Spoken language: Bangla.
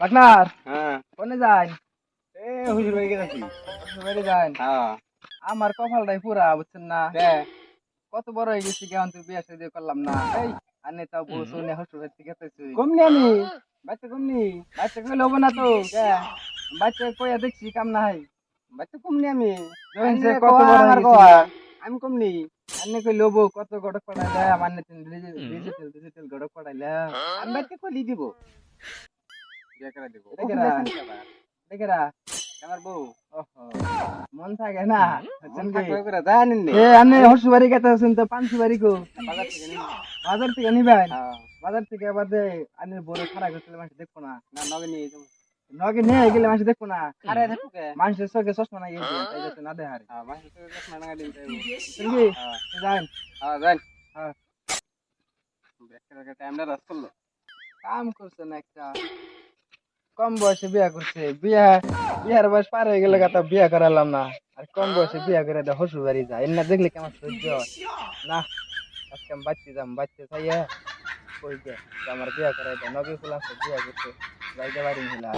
পার্টনার হ্যাঁ। কোনে যান? এ হুজুর ভাই গেছি বেড়ে যান। হ্যাঁ। আমার কপালটাই পুরা বুঝছেন না? কত বড় হয়ে গেছি কেমন তুই বিয়ে শাদী করলাম না। এই আনে তাও বউ শুনে হসু হচ্ছে গেতেছি। কমনি আমি? বাচ্চা কমনি বাচ্চা কইলে হব না তো কে? বাচ্চা কইয়া দেখছি কাম না হয় বাচ্চা কমনি আমি কত বড় আমার হয়ে আমি কমনি আনে কই লোবো কত গড়ক পড়াইলে? আমার ডিজিটাল ডিজিটাল গড়ক পড়াইলে। আমি বাচ্চা কলি দিব। মন থাকে না। বুঝছেন কি? থাকবে করে জানেন নি। এ আনে হসু বাড়ি গেতে আছেন তো পাঁচশো বাড়ি কো? বাজার থেকে নিবেন? হ্যাঁ। বাজার থেকে আবার আনে বড় খারাপ করতে মানুষ দেখব না। না নগে নিয়ে নগে নিয়ে গেলে মানুষ দেখব না। আরে দেখো কে? মানুষের চোখে চশমা না দেহারে। হ্যাঁ হ্যাঁ। যান। হ্যাঁ যান। হ্যাঁ। টাইমটা রাস করল। কাম করছে না একটা। কম বয়সে বিয়া করছে। বিয়া, বিয়ার বয়স পার হয়ে গেলে কথা বিয়া করালাম না। আর কম বয়সে বিয়া করে দেয় হসু বাড়ি যায়। এর না দেখলে কেমন সহ্য হয়? না, আজকে আমি বাচ্চি যাম, বাচ্চা খাইয়া কই যে আমার বিয়া করাই দেয়। নবী ফুল বিয়া করছে যাইতে পারি না।